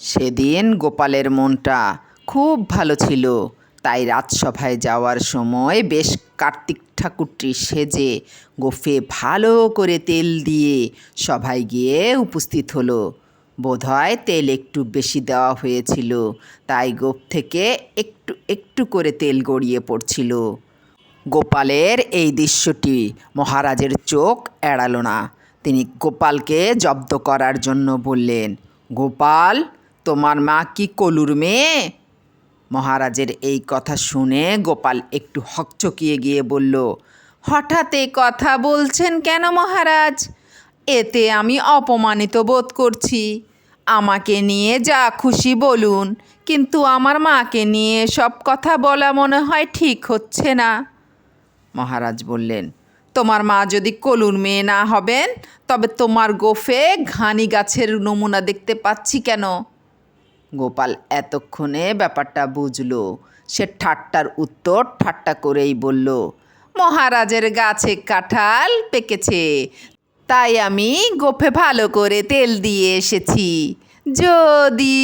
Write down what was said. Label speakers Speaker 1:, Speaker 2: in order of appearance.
Speaker 1: সেদিন গোপালের মনটা খুব ভালো ছিল। তাই রাজসভায় যাওয়ার সময় বেশ কার্তিক ঠাকুরটি সেজে গোফে ভালো করে তেল দিয়ে সভায় গিয়ে উপস্থিত হলো। বোধহয় তেল একটু বেশি দেওয়া হয়েছিল, তাই গোপ থেকে একটু একটু করে তেল গড়িয়ে পড়ছিল। গোপালের এই দৃশ্যটি মহারাজের চোখ এড়ালো না। তিনি গোপালকে জব্দ করার জন্য বললেন, গোপাল তোমার মা কি কলুর মেয়ে? মহারাজের এই কথা শুনে গোপাল একটু হকচকিয়ে গিয়ে বলল, হঠাৎ এই কথা বলছেন কেন মহারাজ? এতে আমি অপমানিত বোধ করছি। আমাকে নিয়ে যা খুশি বলুন, কিন্তু আমার মাকে নিয়ে সব কথা বলা মনে হয় ঠিক হচ্ছে না। মহারাজ বললেন, তোমার মা যদি কলুর মেয়ে না হবেন, তবে তোমার গোফে ঘানি গাছের নমুনা দেখতে পাচ্ছি কেন? গোপাল এতক্ষণে ব্যাপারটা বুঝলো। সে ঠাট্টার উত্তর ঠাট্টা করেই বলল, মহারাজের গাছে কাঁঠাল পেকেছে, তাই আমি গোফে ভালো করে তেল দিয়ে এসেছি। যদি